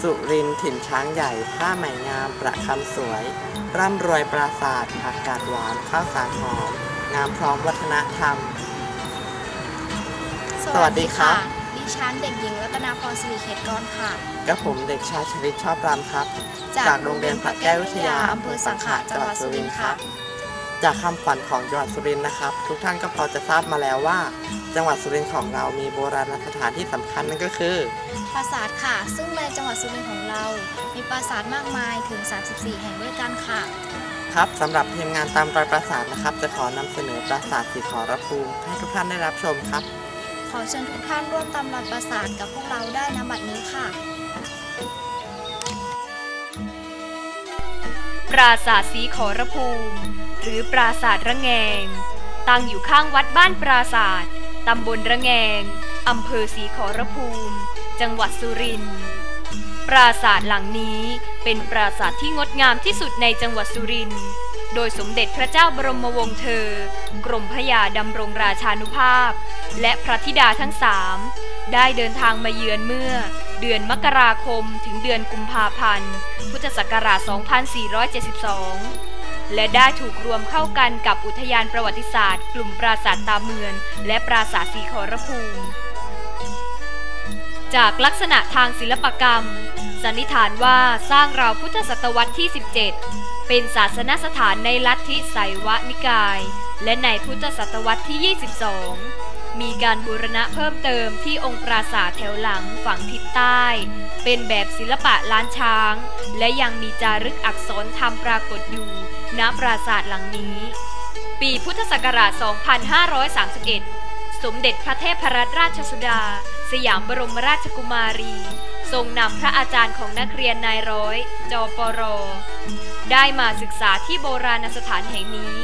สุรินถิ่นช้างใหญ่ ผ้าไหมงาม ประคำสวย ร่ำรวยปราสาทผักกาดหวาน ข้าวสารหอม งามพร้อมวัฒนธรรม สวัสดีค่ะ ดิฉันเด็กหญิงรัตนาพรสิริเขตกรค่ะ กระผมเด็กชายชลิตชอบรำครับ จากโรงเรียนพรกแก้ววิทยาอำเภอสังขะจังหวัดสุรินทร์ครับ จากคำขวัญของจังหวัดสุรินทร์นะครับ ทุกท่านก็พอจะทราบมาแล้วว่า จังหวัดสุรินทร์ของเรามีโบราณสถานที่สำคัญนั่นก็คือปราสาทค่ะ ซึ่งในจังหวัดสุรินทร์ของเรา มีปราสาทมากมายถึง 34 แห่งด้วยกันค่ะ ครับสำหรับทีมงานตามรอยปราสาทนะครับ จะขอนำเสนอปราสาทสีขอรภูมิให้ทุกท่านได้รับชมครับ ขอเชิญทุกท่านร่วมตามรอยปราสาทกับพวกเราได้นบัดนี้ค่ะ ปราสาทสีขอรภูมิ หรือปราสาทระแงง ตั้งอยู่ข้างวัดบ้านปราสาทตำบลระแงง อำเภอสีขอรภูมิ จังหวัดสุรินทร์ปราสาทหลังนี้เป็นปราสาทที่งดงามที่สุดในจังหวัดสุรินทร์โดยสมเด็จพระเจ้าบรมวงศ์เธอ กรมพระยาดำรงราชานุภาพ และพระธิดาทั้งสามได้เดินทางมาเยือนเมื่อ เดือนมกราคมถึงเดือนกุมภาพันธ์ พุทธศักราช 2472 และได้ถูกรวมเข้ากันกับอุทยานประวัติศาสตร์ กลุ่มปราสาทตาเมืองและปราสาทสีขอรภูมิ จากลักษณะทางศิลปกรรม สันนิษฐานว่าสร้างราวพุทธศตวรรษที่ 17 เป็นศาสนสถานในลัทธิไสยวนิกาย และในพุทธศตวรรษที่ 22มีการบูรณะเพิ่มเติมที่องค์ปราสาทแถวหลังฝั่งทิศใต้ เป็นแบบศิลปะล้านช้าง และยังมีจารึกอักษรธรรมปรากฏอยู่ ณปราสาทหลังนี้ ปีพุทธศักราช 2531 สมเด็จพระเทพรัตนราชสุดา สยามบรมราชกุมารี ทรงนำพระอาจารย์ของนักเรียนนายร้อย จปร ได้มาศึกษาที่โบราณสถานแห่งนี้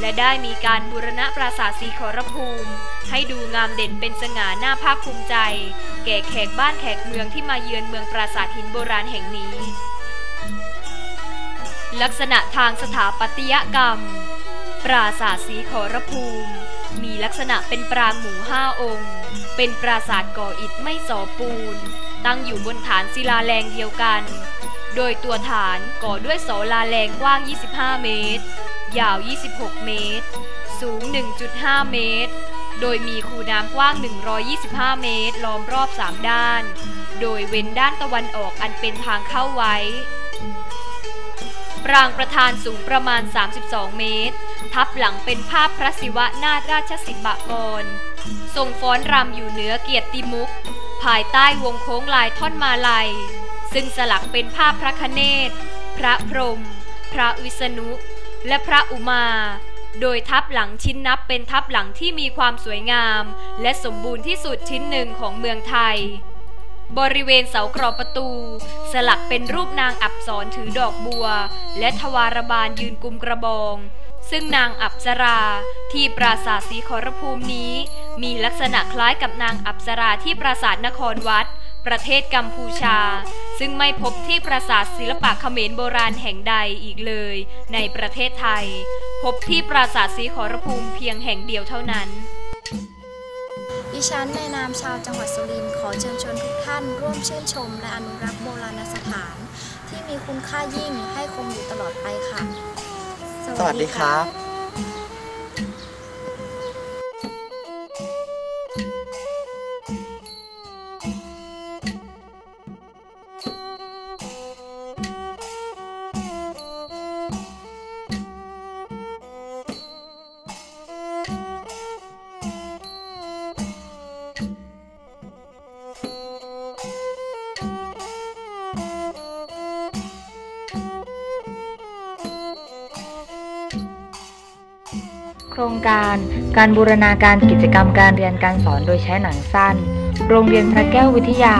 และได้มีการบูรณะปราสาทสีขอรภูมิ ให้ดูงามเด่นเป็นสง่าหน้าภาคภูมิใจ แก่แขกบ้านแขกเมืองที่มาเยือนเมืองปราสาทหินโบราณแห่งนี้ ลักษณะทางสถาปัตยกรรม ปราสาทสีขอรภูมิ มีลักษณะเป็นปรางหมูห้าองค์ เป็นปราสาทก่ออิฐไม่สอปูน ตั้งอยู่บนฐานศิลาแรงเดียวกัน โดยตัวฐานก่อด้วยโสลาแรงกว้าง 25 เมตร ยาว 26 เมตร สูง 1.5 เมตร โดยมีคูน้ำกว้าง 125 เมตร ล้อมรอบ 3 ด้าน โดยเว้นด้านตะวันออกอันเป็นทางเข้าไว้ รางประธานสูงประมาณ 32 เมตร ทับหลังเป็นภาพพระศิวะนาถราชสิบกร ทรงฟ้อนรำอยู่เหนือเกียรติมุก ภายใต้วงโค้งลายท่อนมาลัย ซึ่งสลักเป็นภาพพระคเนศพระพรหมพระวิษณุ และพระอุมา โดยทับหลังชิ้นนับเป็นทับหลังที่มีความสวยงาม และสมบูรณ์ที่สุดชิ้นหนึ่งของเมืองไทย บริเวณเสากรอบประตู สลักเป็นรูปนางอับสรถือดอกบัว และทวารบาลยืนกุมกระบอง ซึ่งนางอับสราที่ปราสาทสีขอรภูมินี้ มีลักษณะคล้ายกับนางอับสราที่ปราสาทนครวัด ประเทศกัมพูชา ซึ่งไม่พบที่ปราสาทศิลปะเขมรโบราณแห่งใดอีกเลย ในประเทศไทย พบที่ปราสาทสีขอรภูมิเพียงแห่งเดียวเท่านั้น ดิฉันในนามชาวจังหวัดสุรินทร์ขอเชิญชวนทุกท่าน ร่วมชื่นชม และอนุรักษ์โบราณสถาน ที่มีคุณค่ายิ่งให้คงอยู่ตลอดไปค่ะ สวัสดีครับ โครงการการบูรณาการกิจกรรมการเรียนการสอนโดยใช้หนังสั้น โรงเรียนพระแก้ววิทยา